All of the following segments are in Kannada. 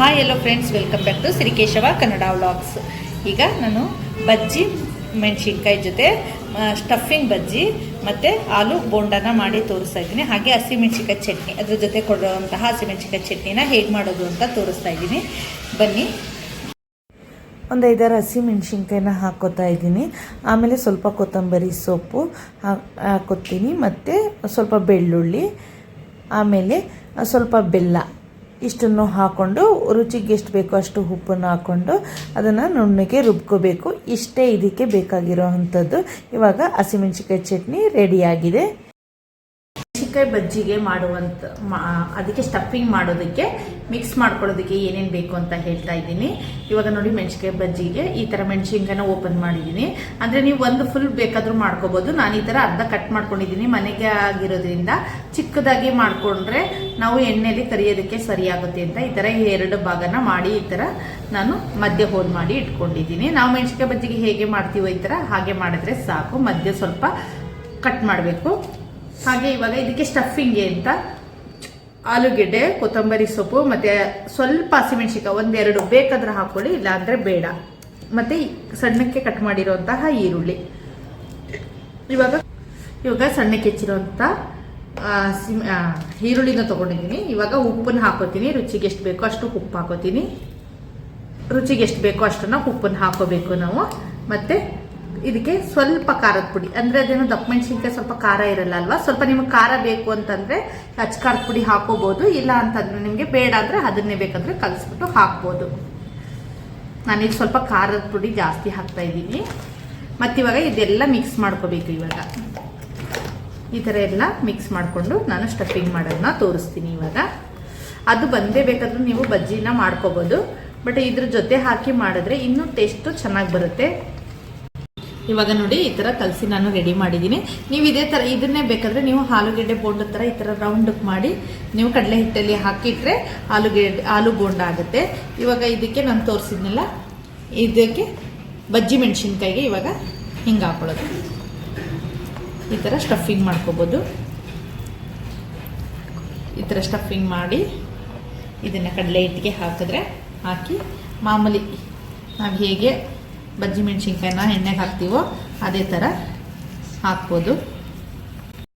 Hi hello friends welcome back to Srikeshava Kannada vlogs ಈಗ ನಾನು ಬಜ್ಜಿ, ಮೆಣಸಿನ್ಕಾಯಿ ಜೊತೆ ಸ್ಟಫಿಂಗ್ ಬಜ್ಜಿ ಮತ್ತು ಆಲೂ ಬೋಂಡನ ಮಾಡಿ ತೋರಿಸ್ತಾ ಇದ್ದೀನಿ. ಹಾಗೆ ಹಸಿಮೆಣ್ಸಿನ್ಕಾಯಿ ಚಟ್ನಿ, ಅದ್ರ ಜೊತೆ ಕೊಡುವಂತಹ ಹಸಿಮೆಣ್ಸಿನ್ಕಾಯಿ ಚಟ್ನಿನ ಹೇಗೆ ಮಾಡೋದು ಅಂತ ತೋರಿಸ್ತಾ ಇದ್ದೀನಿ. ಬನ್ನಿ. ಒಂದು ಐದಾರು ಹಸಿ ಮೆಣಸಿನ್ಕಾಯಿನ ಹಾಕೋತಾ ಇದ್ದೀನಿ. ಆಮೇಲೆ ಸ್ವಲ್ಪ ಕೊತ್ತಂಬರಿ ಸೊಪ್ಪು ಹಾಕೋತೀನಿ. ಮತ್ತು ಸ್ವಲ್ಪ ಬೆಳ್ಳುಳ್ಳಿ, ಆಮೇಲೆ ಸ್ವಲ್ಪ ಬೆಲ್ಲ. ಇಷ್ಟನ್ನು ಹಾಕ್ಕೊಂಡು ರುಚಿಗೆ ಎಷ್ಟು ಬೇಕೋ ಅಷ್ಟು ಉಪ್ಪನ್ನು ಹಾಕ್ಕೊಂಡು ಅದನ್ನು ನುಣ್ಣಗೆ ರುಬ್ಕೋಬೇಕು. ಇಷ್ಟೇ ಇದಕ್ಕೆ ಬೇಕಾಗಿರೋ ಅಂಥದ್ದು. ಇವಾಗ ಹಸಿಮೆಣ್ಸಿನ್ಕಾಯಿ ಚಟ್ನಿ ರೆಡಿಯಾಗಿದೆ ಮೆಣಸಿನ್ಕಾಯಿ ಬಜ್ಜಿಗೆ ಮಾಡುವಂಥ ಮಾ, ಅದಕ್ಕೆ ಸ್ಟಫಿಂಗ್ ಮಾಡೋದಕ್ಕೆ ಮಿಕ್ಸ್ ಮಾಡ್ಕೊಳ್ಳೋದಕ್ಕೆ ಏನೇನು ಬೇಕು ಅಂತ ಹೇಳ್ತಾ ಇದ್ದೀನಿ. ಇವಾಗ ನೋಡಿ ಮೆಣಸಿನ್ಕಾಯಿ ಬಜ್ಜಿಗೆ ಈ ಥರ ಮೆಣಸಿನ್ಕಾಯಿನ ಓಪನ್ ಮಾಡಿದ್ದೀನಿ. ಅಂದರೆ ನೀವು ಒಂದು ಫುಲ್ ಬೇಕಾದರೂ ಮಾಡ್ಕೋಬೋದು. ನಾನು ಈ ಥರ ಅರ್ಧ ಕಟ್ ಮಾಡ್ಕೊಂಡಿದ್ದೀನಿ. ಮನೆಗೆ ಆಗಿರೋದ್ರಿಂದ ಚಿಕ್ಕದಾಗಿ ಮಾಡಿಕೊಂಡ್ರೆ ನಾವು ಎಣ್ಣೆಯಲ್ಲಿ ಕರಿಯೋದಕ್ಕೆ ಸರಿಯಾಗುತ್ತೆ ಅಂತ ಈ ಥರ ಎರಡು ಭಾಗನ ಮಾಡಿ ಈ ಥರ ನಾನು ಮಧ್ಯ ಹೋಲ್ ಮಾಡಿ ಇಟ್ಕೊಂಡಿದ್ದೀನಿ. ನಾವು ಮೆಣಸಿನ್ಕಾಯಿ ಬಜ್ಜಿಗೆ ಹೇಗೆ ಮಾಡ್ತೀವೋ ಈ ಥರ ಹಾಗೆ ಮಾಡಿದ್ರೆ ಸಾಕು. ಮಧ್ಯ ಸ್ವಲ್ಪ ಕಟ್ ಮಾಡಬೇಕು. ಹಾಗೆ ಇವಾಗ ಇದಕ್ಕೆ ಸ್ಟಫಿಂಗ್ಗೆ ಅಂತ ಆಲೂಗೆಡ್ಡೆ, ಕೊತ್ತಂಬರಿ ಸೊಪ್ಪು, ಮತ್ತೆ ಸ್ವಲ್ಪ ಹಸಿಮೆಣ್ಸಿಕಾಯಿ ಒಂದೆರಡು ಬೇಕಾದ್ರೆ ಹಾಕೊಳ್ಳಿ, ಇಲ್ಲಾಂದ್ರೆ ಬೇಡ. ಮತ್ತೆ ಸಣ್ಣಕ್ಕೆ ಕಟ್ ಮಾಡಿರುವಂತಹ ಈರುಳ್ಳಿ. ಇವಾಗ ಇವಾಗ ಸಣ್ಣಕ್ಕೆ ಹೆಚ್ಚಿರುವಂಥ ಈರುಳ್ಳಿನ ತಗೊಂಡಿದ್ದೀನಿ. ಇವಾಗ ಉಪ್ಪನ್ನು ಹಾಕೋತೀನಿ. ರುಚಿಗೆ ಎಷ್ಟು ಬೇಕೋ ಅಷ್ಟು ಉಪ್ಪು ಹಾಕೋತೀನಿ. ರುಚಿಗೆ ಎಷ್ಟು ಬೇಕೋ ಅಷ್ಟನ್ನು ಉಪ್ಪನ್ನು ಹಾಕೋಬೇಕು ನಾವು. ಮತ್ತೆ ಇದಕ್ಕೆ ಸ್ವಲ್ಪ ಖಾರದ ಪುಡಿ. ಅಂದ್ರೆ ಅದೇನು ದಪ್ಪ ಮೆಣಸಿನ್ಕಾಯಿ ಸ್ವಲ್ಪ ಖಾರ ಇರಲ್ಲ ಅಲ್ವಾ ಸ್ವಲ್ಪ ನಿಮಗೆ ಖಾರ ಬೇಕು ಅಂತಂದ್ರೆ ಖಾರದ ಪುಡಿ ಹಾಕೋಬಹುದು ಇಲ್ಲ ಅಂತಂದ್ರೆ ನಿಮಗೆ ಬೇಡ ಅಂದ್ರೆ ಅದನ್ನೇ ಬೇಕಂದ್ರೆ ಕಲಿಸ್ಬಿಟ್ಟು ಹಾಕ್ಬೋದು. ನಾನೀಗ ಸ್ವಲ್ಪ ಖಾರದ ಪುಡಿ ಜಾಸ್ತಿ ಹಾಕ್ತಾ ಇದ್ದೀನಿ. ಮತ್ತಿವಾಗ ಇದೆಲ್ಲ ಮಿಕ್ಸ್ ಮಾಡ್ಕೋಬೇಕು ಇವಾಗ. ಈ ಥರ ಎಲ್ಲ ಮಿಕ್ಸ್ ಮಾಡಿಕೊಂಡು ನಾನು ಸ್ಟಫಿಂಗ್ ಮಾಡೋದನ್ನ ತೋರಿಸ್ತೀನಿ ಇವಾಗ. ಅದು ಬಂದೇ ಬೇಕಾದ್ರೂ ನೀವು ಬಜ್ಜಿನ ಮಾಡ್ಕೋಬೋದು. ಬಟ್ ಇದ್ರ ಜೊತೆ ಹಾಕಿ ಮಾಡಿದ್ರೆ ಇನ್ನೂ ಟೇಸ್ಟು ಚೆನ್ನಾಗಿ ಬರುತ್ತೆ. ಇವಾಗ ನೋಡಿ ಈ ಥರ ಕಲಸಿ ನಾನು ರೆಡಿ ಮಾಡಿದ್ದೀನಿ. ನೀವು ಇದೇ ಥರ ಇದನ್ನೇ ಬೇಕಾದರೆ ನೀವು ಆಲೂಗೆಡ್ಡೆ ಬೋಂಡ ಥರ ಈ ಥರ ರೌಂಡಕ್ಕೆ ಮಾಡಿ ನೀವು ಕಡಲೆ ಹಿಟ್ಟಲ್ಲಿ ಹಾಕಿಟ್ರೆ ಆಲೂಗೆಡ್ಡೆ, ಆಲೂ ಬೋಂಡ ಆಗುತ್ತೆ. ಇವಾಗ ಇದಕ್ಕೆ ನಾನು ತೋರಿಸಿದ್ನಲ್ಲ, ಇದಕ್ಕೆ ಬಜ್ಜಿ ಮೆಣಸಿನ್ಕಾಯಿಗೆ ಇವಾಗ ಹಿಂಗೆ ಹಾಕೊಳ್ಳೋದು. ಈ ಥರ ಸ್ಟಫಿಂಗ್ ಮಾಡ್ಕೋಬೋದು. ಈ ಥರ ಸ್ಟಫಿಂಗ್ ಮಾಡಿ ಇದನ್ನು ಕಡಲೆ ಹಿಟ್ಟಿಗೆ ಹಾಕಿದ್ರೆ ಹಾಕಿ ಮಾಮೂಲಿ ನಾವು ಹೇಗೆ ಬಜ್ಜಿ ಮೆಣಸಿನ್ಕಾಯಿನ ಎಣ್ಣೆಗೆ ಹಾಕ್ತೀವೋ ಅದೇ ಥರ ಹಾಕ್ಬೋದು.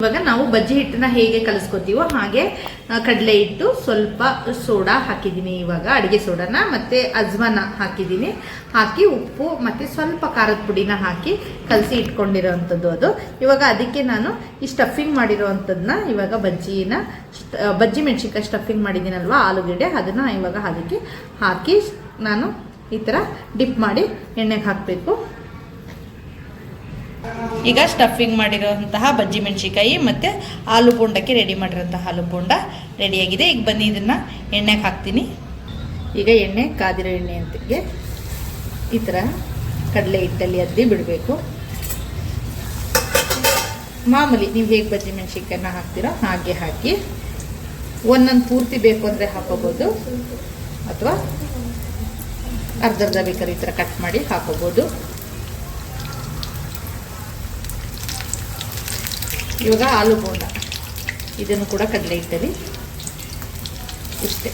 ಇವಾಗ ನಾವು ಬಜ್ಜಿ ಹಿಟ್ಟನ್ನ ಹೇಗೆ ಕಲಿಸ್ಕೊತೀವೋ ಹಾಗೆ ಕಡಲೆ ಹಿಟ್ಟು ಸ್ವಲ್ಪ ಸೋಡಾ ಹಾಕಿದ್ದೀನಿ ಇವಾಗ, ಅಡುಗೆ ಸೋಡಾನ ಮತ್ತೆ ಅಜ್ವಾನ ಹಾಕಿದ್ದೀನಿ. ಹಾಕಿ ಉಪ್ಪು ಮತ್ತೆ ಸ್ವಲ್ಪ ಖಾರದ ಪುಡಿನ ಹಾಕಿ ಕಲಸಿ ಇಟ್ಕೊಂಡಿರೋವಂಥದ್ದು ಅದು. ಇವಾಗ ಅದಕ್ಕೆ ನಾನು ಈ ಸ್ಟಫಿಂಗ್ ಮಾಡಿರೋವಂಥದ್ದನ್ನ ಇವಾಗ ಬಜ್ಜಿನ ಬಜ್ಜಿ ಮೆಣಸಿನ್ಕಾಯಿ ಸ್ಟಫಿಂಗ್ ಮಾಡಿದ್ದೀನಲ್ವ, ಆಲೂಗೆಡ್ಡೆ, ಅದನ್ನು ಇವಾಗ ಅದಕ್ಕೆ ಹಾಕಿ ನಾನು ಈ ಥರ ಡಿಪ್ ಮಾಡಿ ಎಣ್ಣೆಗೆ ಹಾಕಬೇಕು. ಈಗ ಸ್ಟಫಿಂಗ್ ಮಾಡಿರೋಂತಹ ಬಜ್ಜಿ ಮೆಣಸಿಕಾಯಿ ಮತ್ತು ಆಲೂ ಬೋಂಡಕ್ಕೆ ರೆಡಿ ಮಾಡಿರೋಂಥ ಆಲೂ ಬೋಂಡ ರೆಡಿಯಾಗಿದೆ ಈಗ ಬನ್ನಿ ಇದನ್ನು ಎಣ್ಣೆಗೆ ಹಾಕ್ತೀನಿ. ಈಗ ಎಣ್ಣೆ, ಕಾದಿರೋ ಎಣ್ಣೆ ಅಂತಿಗೆ ಈ ಥರ ಕಡಲೆ ಹಿಟ್ಟಲ್ಲಿ ಅದ್ದಿ ಬಿಡಬೇಕು. ಮಾಮೂಲಿ ನೀವು ಹೇಗೆ ಬಜ್ಜಿ ಮೆಣಸಿನ್ಕಾಯನ್ನ ಹಾಕ್ತೀರೋ ಹಾಗೆ ಹಾಕಿ ಒಂದೊಂದು ಪೂರ್ತಿ ಬೇಕು ಅಂದರೆ ಹಾಕೋಬೋದು. ಅಥವಾ ಅರ್ಧ ಅರ್ಧ ಬೇಕಾದ್ರೆ ಈ ಥರ ಕಟ್ ಮಾಡಿ ಹಾಕೋಬೋದು. ಇವಾಗ ಆಲೂ ಬೋಂಡ. ಇದನ್ನು ಕೂಡ ಕಡಲೆ ಹಿಟ್ಟಲ್ಲಿ ಇಷ್ಟೆ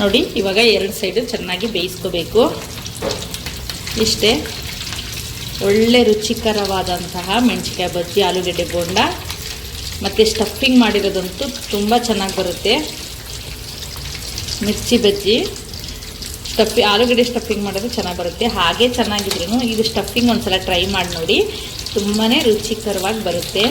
ನೋಡಿ, ಇವಾಗ ಎರಡು ಸೈಡು ಚೆನ್ನಾಗಿ ಬೇಯಿಸ್ಕೋಬೇಕು. ಇಷ್ಟೇ. ಒಳ್ಳೆ ರುಚಿಕರವಾದಂತಹ ಮೆಣಸಿಕಾಯಿ ಬಜ್ಜಿ, ಆಲೂಗಡ್ಡೆ ಬೋಂಡ. ಮತ್ತು ಸ್ಟಫಿಂಗ್ ಮಾಡಿರೋದಂತೂ ತುಂಬ ಚೆನ್ನಾಗಿ ಬರುತ್ತೆ. ಮಿರ್ಚಿ ಬಜ್ಜಿ. ಸ್ಟಫಿ ಆಲೂಗಡ್ಡೆ ಸ್ಟಫಿಂಗ್ ಮಾಡೋದು ಚೆನ್ನಾಗಿ ಬರುತ್ತೆ. ಹಾಗೆ ಚೆನ್ನಾಗಿದ್ರೂ ಇದು ಸ್ಟಫಿಂಗ್ ಒಂದ್ಸಲ ಟ್ರೈ ಮಾಡಿ ನೋಡಿ ತುಂಬಾ ರುಚಿಕರವಾಗಿ ಬರುತ್ತೆ.